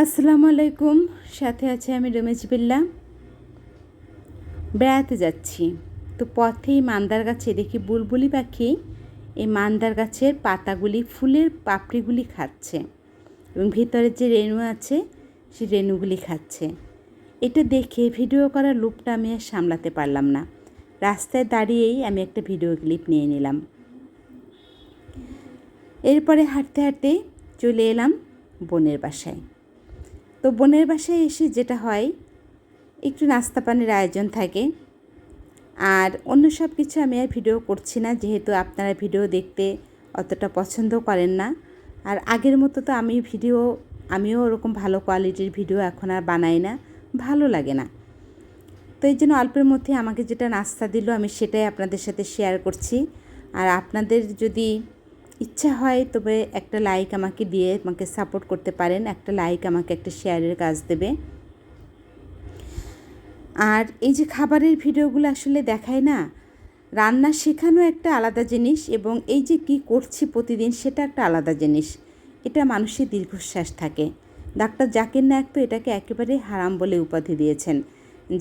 আসসালামু আলাইকুম। সাথে আছে আমি রমেশ বিল্লা। বেড়াতে যাচ্ছি। তো পথেই মান্দার গাছে দেখি বুলবুলি পাখি এই মান্দার গাছের পাতাগুলি, ফুলের পাপড়িগুলি খাচ্ছে এবং ভিতরে যে রেণু আছে, সেই রেণুগুলি খাচ্ছে। এটা দেখে ভিডিও করার লুপটা আমি আর সামলাতে পারলাম না। রাস্তায় দাঁড়িয়েই আমি একটা ভিডিও ক্লিপ নিয়ে নিলাম। এরপরে হাঁটতে হাঁটতে চলে এলাম বোনের বাসায়। তো বোনের বাসায় এসে যেটা হয়, একটু নাস্তা পানির আয়োজন থাকে। আর অন্য সব কিছু আমি আর ভিডিও করছি না, যেহেতু আপনারা ভিডিও দেখতে অতটা পছন্দ করেন না। আর আগের মতো তো আমি ভিডিও, আমিও ওরকম ভালো কোয়ালিটির ভিডিও এখন আর বানাই না, ভালো লাগে না। তো এই জন্য অল্পের মধ্যে আমাকে যেটা নাস্তা দিল, আমি সেটাই আপনাদের সাথে শেয়ার করছি। আর আপনাদের যদি ইচ্ছা হয়, তবে একটা লাইক আমাকে দিয়ে আমাকে সাপোর্ট করতে পারেন, একটা লাইক আমাকে একটা শেয়ারের কাজ দেবে। আর এই যে খাবারের ভিডিওগুলো আসলে দেখায় না, রান্না শেখানো একটা আলাদা জিনিস এবং এই যে কি করছি প্রতিদিন সেটা একটা আলাদা জিনিস। এটা মানুষের দীর্ঘশ্বাস থাকে। ডাক্তার জাকির নায়ক তো এটাকে একেবারে হারাম বলে উপাধি দিয়েছেন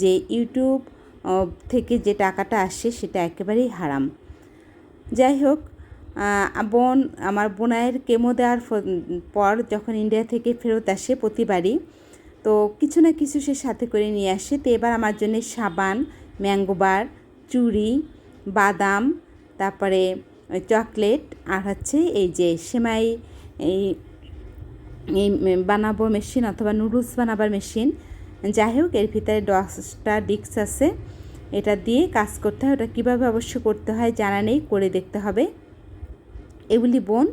যে ইউটিউব থেকে যে টাকাটা আসে সেটা একেবারেই হারাম। যাই হোক বোন, আমার বোনায়ের কেমো দেওয়ার পর যখন ইন্ডিয়া থেকে ফেরত আসে প্রতিবারই, তো কিছু না কিছু সে সাথে করে নিয়ে আসে। তো এবার আমার জন্য সাবান ম্যাঙ্গোবার চুড়ি, বাদাম, তারপরে চকলেট আর হচ্ছে এই যে সেমাই, এই এই বানাবো মেশিন অথবা নুডলস বানাবার মেশিন যাই হোক, এর ভিতরে দশটা ডিক্স আছে। এটা দিয়ে কাজ করতে হয়। ওটা কীভাবে অবশ্য করতে হয় জানা নেই, করে দেখতে হবে। এগুলি বোন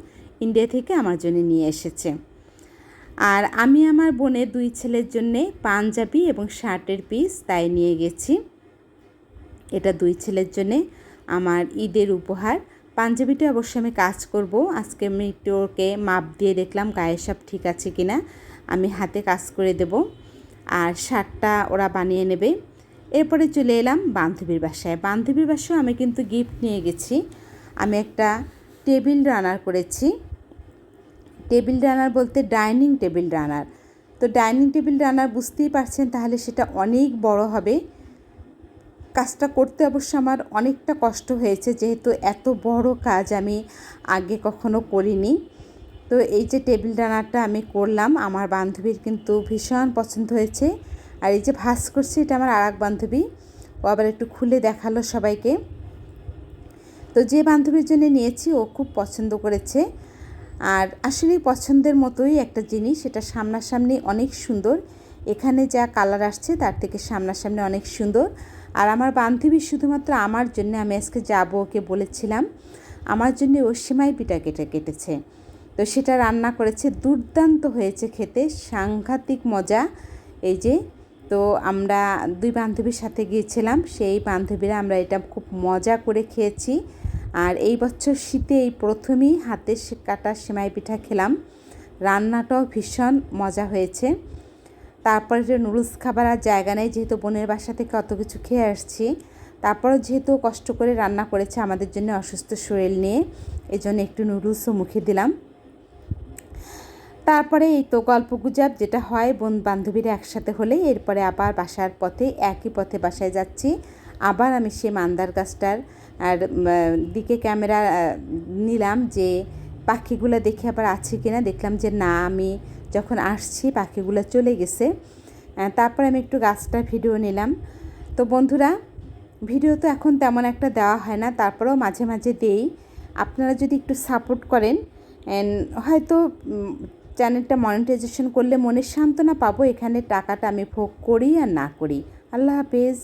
ইন্ডিয়া থেকে আমার জন্য নিয়ে এসেছে। আর আমি আমার বোনের দুই ছেলের জন্যে পাঞ্জাবি এবং শার্টের পিস তাই নিয়ে গেছি। এটা দুই ছেলের জন্যে আমার ঈদের উপহার। পাঞ্জাবিটা অবশ্য আমি কাজ করব। আজকে আমি একটু ওকে মাপ দিয়ে দেখলাম, গায়ে সব ঠিক আছে কি না আমি হাতে কাজ করে দেব। আর শার্টটা ওরা বানিয়ে নেবে। এরপরে চলে এলাম বান্ধবীর বাসায়। বান্ধবীর বাসায় আমি কিন্তু গিফট নিয়ে গেছি। আমি একটা টেবিল রানার করেছি। টেবিল রানার বলতে ডাইনিং টেবিল রানার। তো ডাইনিং টেবিল রানার বুঝতেই পারছেন তাহলে সেটা অনেক বড় হবে। কাজটা করতে অবশ্য আমার অনেকটা কষ্ট হয়েছে, যেহেতু এত বড় কাজ আমি আগে কখনো করিনি। তো এই যে টেবিল রানারটা আমি করলাম, আমার বান্ধবীর কিন্তু ভীষণ পছন্দ হয়েছে। আর এই যে ভাস করছে, এটা আমার আর এক বান্ধবী। ও আবার একটু খুলে দেখাল সবাইকে। তো যে বান্ধবীর জন্য নিয়েছি, ও খুব পছন্দ করেছে। আর আসলে পছন্দের মতোই একটা জিনিস এটা সামনাসামনি অনেক সুন্দর। এখানে যা কালার আসছে, তার থেকে সামনাসামনি অনেক সুন্দর। আর আমার বান্ধবী শুধুমাত্র আমার জন্য, আমি আজকে যাব ওকে বলেছিলাম, আমার জন্য ও সেমাই পিঠা কেটে কেটেছে। তো সেটা রান্না করেছে, দুর্দান্ত হয়েছে খেতে, সাংঘাতিক মজা। এই যে তো আমরা দুই বান্ধবীর সাথে গিয়েছিলাম, সেই বান্ধবীরা আমরা এটা খুব মজা করে খেয়েছি। আর এই বছর শীতে এই প্রথমেই হাতে কাটা সেমাই পিঠা খেলাম। রান্নাটাও ভীষণ মজা হয়েছে। তারপরে যে নুডলস খাবার আর জায়গা নেই, যেহেতু বোনের বাসা থেকে অত কিছু খেয়ে আসছি। তারপরও যেহেতু কষ্ট করে রান্না করেছে, আমাদের জন্য অসুস্থ শরীর নিয়ে এই জন্য একটু নুডলসও মুখে দিলাম। তারপরে এই তো গল্প গুজাব যেটা হয়, বোন বান্ধবীরা একসাথে হলে এরপরে আবার বাসার পথে, একই পথে বাসায় যাচ্ছি। আবার আমি সে মান্দার গাছটার আর দিকে ক্যামেরা নিলাম যে পাখিগুলো দেখে আবার আছে কিনা। দেখলাম যে না, আমি যখন আসছি পাখিগুলো চলে গেছে। তারপরে আমি একটু গাছটার ভিডিও নিলাম। তো বন্ধুরা, ভিডিও তো এখন তেমন একটা দেওয়া হয় না, তারপরেও মাঝে মাঝে দেই। আপনারা যদি একটু সাপোর্ট করেন হয়তো চ্যানেলটা মনিটাইজেশন করলে মনের সান্ত্বনা পাবো। এখানে টাকাটা আমি ভোগ করি আর না করি। আল্লাহ হাফেজ।